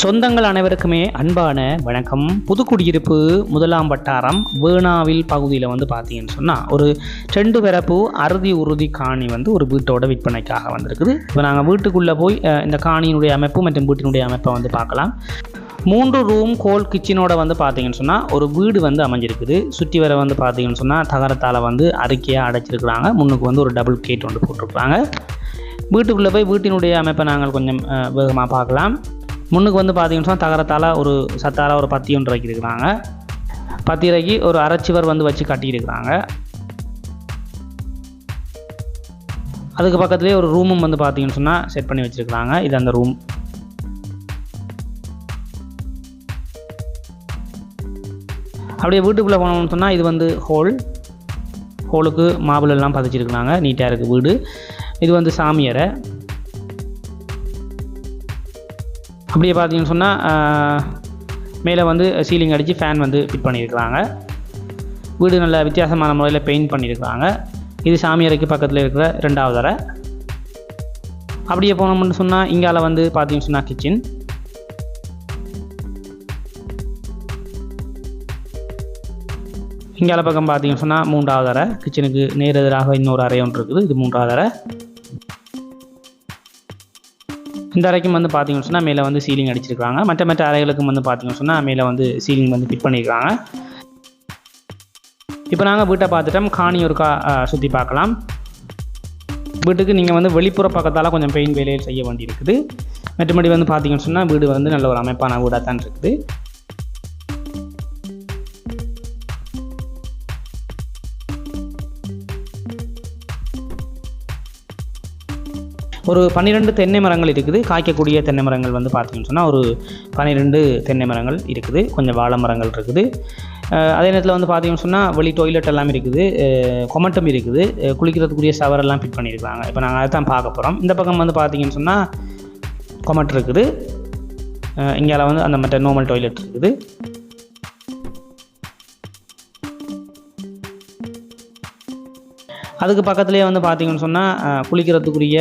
சொந்தங்கள் அனைவருக்குமே அன்பான வணக்கம். புதுக்குடியிருப்பு முதலாம் வட்டாரம் வேணாவில் பகுதியில் வந்து பார்த்தீங்கன்னு சொன்னால் ஒரு ரெண்டு பிறப்பு அறுதி உறுதி காணி வந்து ஒரு வீட்டோட விற்பனைக்காக வந்திருக்குது. இப்போ நாங்கள் வீட்டுக்குள்ளே போய் இந்த காணியினுடைய அமைப்பு மற்றும் வீட்டினுடைய அமைப்பை வந்து பார்க்கலாம். மூன்று ரூம் கோல் கிச்சனோட வந்து பார்த்தீங்கன்னு சொன்னால் ஒரு வீடு வந்து அமைஞ்சிருக்குது. சுற்றி வர வந்து பார்த்தீங்கன்னு சொன்னால் தகரத்தால் வந்து அறிக்கையாக அடைச்சிருக்கிறாங்க. முன்னுக்கு வந்து ஒரு டபுள் கேட் வந்து போட்டிருக்கிறாங்க வீட்டுக்குள்ளே போய் வீட்டினுடைய அமைப்பை நாங்கள் கொஞ்சம் வேகமாக பார்க்கலாம். முன்னுக்கு வந்து பார்த்தீங்கன்னு சொன்னால் தகரத்தால் ஒரு சத்தால் ஒரு பத்தி ஒன்று வைக்கிருக்கிறாங்க பத்திரைக்கு ஒரு அரைச்சுவர் வந்து வச்சு கட்டியிருக்கிறாங்க. அதுக்கு பக்கத்துலேயே ஒரு ரூமும் வந்து பார்த்தீங்கன்னு சொன்னால் செட் பண்ணி வச்சுருக்கிறாங்க. இது அந்த ரூம் அப்படியே வீட்டுக்குள்ளே போனோம்னு சொன்னால் இது வந்து ஹோல் ஹோலுக்கு மாபிள் எல்லாம் பதிச்சிருக்கிறாங்க. நீட்டாக இருக்குது வீடு. இது வந்து சாமியறை அப்படியே பார்த்தீங்கன்னு சொன்னால் மேலே வந்து சீலிங் அடித்து ஃபேன் வந்து ஃபிட் பண்ணியிருக்கிறாங்க. வீடு நல்ல வித்தியாசமான முறையில் பெயிண்ட் பண்ணியிருக்கிறாங்க. இது சாமியறைக்கு பக்கத்தில் இருக்கிற ரெண்டாவது அறை. அப்படியே போனோம்னு சொன்னால் இங்கால வந்து பார்த்தீங்கன்னு சொன்னால் கிச்சன் இங்கால பக்கம் பார்த்தீங்கன்னு சொன்னால் மூன்றாவது அறை. கிச்சனுக்கு நேர் எதிராக இன்னொரு அறை ஒன்று இருக்குது. இது மூன்றாவது அறை. இந்த அறைக்கும் வந்து பார்த்தீங்கன்னு சொன்னால் மேலே வந்து சீலிங் அடிச்சிருக்காங்க. மற்ற மற்ற அறைகளுக்கும் வந்து பார்த்தீங்கன்னு சொன்னால் மேலே வந்து சீலிங் வந்து ஃபிட் பண்ணியிருக்காங்க இப்போ நாங்கள் வீட்டை பார்த்துட்டோம். காணி ஒருக்கா கா சுற்றி பார்க்கலாம். வீட்டுக்கு நீங்கள் வந்து வெளிப்புற பக்கத்தால் கொஞ்சம் பெயின் வேலைகள் செய்ய வேண்டியிருக்குது. மற்றபடி வந்து பார்த்தீங்கன்னு சொன்னால் வீடு வந்து நல்ல ஒரு அமைப்பான வீடாக தான் இருக்குது. ஒரு பன்னிரெண்டு தென்னை மரங்கள் இருக்குது. காய்க்கக்கூடிய தென்னை மரங்கள் வந்து பார்த்தீங்கன்னு சொன்னால் ஒரு பன்னிரெண்டு தென்னை மரங்கள் இருக்குது. கொஞ்சம் வாழை மரங்கள் இருக்குது. அதே நேரத்தில் வந்து பார்த்தீங்கன்னு சொன்னால் வெளி டொய்லெட் எல்லாம் இருக்குது. கொமட்டம் இருக்குது. குளிக்கிறதுக்குரிய ஷவரெல்லாம் ஃபிட் பண்ணியிருக்காங்க. இப்போ நாங்கள் அதை தான் பார்க்க போகிறோம் இந்த பக்கம் வந்து பார்த்தீங்கன்னு சொன்னால் கொமட் இருக்குது. இங்கே வந்து அந்த மற்ற நார்மல் டாய்லெட் இருக்குது. அதுக்கு பக்கத்துலேயே வந்து பார்த்தீங்கன்னு சொன்னால் குளிக்கிறதுக்குரிய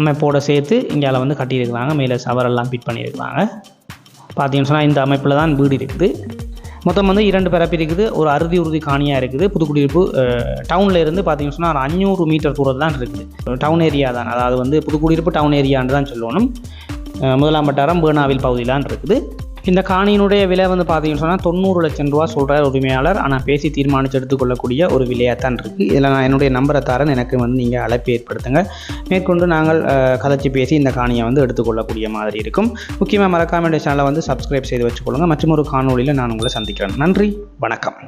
அமைப்போடு சேர்த்து இங்கால வந்து கட்டியிருக்கிறாங்க. மேலே சவரெல்லாம் ஃபிட் பண்ணியிருக்கிறாங்க. பார்த்தீங்கன்னு சொன்னால் இந்த அமைப்பில் தான் வீடு இருக்குது. மொத்தம் வந்து இரண்டு பிறப்பு இருக்குது. ஒரு அறுதி உறுதி காணியாக இருக்குது. புதுக்குடியிருப்பு டவுனில் இருந்து பார்த்தீங்கன்னு சொன்னால் ஒரு அஞ்சூறு மீட்டர் தூரம் தான் இருக்குது. டவுன் ஏரியா தான். அதாவது வந்து புதுக்குடியிருப்பு டவுன் ஏரியான்னு தான் சொல்லணும். முதலாம் வட்டாரம் பேனாவில் பகுதியிலான் இருக்குது. இந்த காணியினுடைய விலை வந்து பார்த்தீங்கன்னு சொன்னால் தொண்ணூறு லட்சம் ரூபா சொல்கிற உரிமையாளர். ஆனால் பேசி தீர்மானித்து எடுத்துக்கொள்ளக்கூடிய ஒரு விலையாக தான் இருக்குது இதில் நான் என்னுடைய நம்பரை தரேன். எனக்கு வந்து நீங்கள் அழைப்பு ஏற்படுத்துங்க. மேற்கொண்டு நாங்கள் கதைச்சி கதைச்சு பேசி இந்த காணியை வந்து எடுத்துக்கொள்ளக்கூடிய மாதிரி இருக்கும். முக்கியமாக மறக்காம இந்த சேனலை வந்து சப்ஸ்கிரைப் செய்து வச்சுக்கொள்ளுங்க. மற்றும் ஒரு காணொலியில் நான் உங்களை சந்திக்கிறேன். நன்றி. வணக்கம்.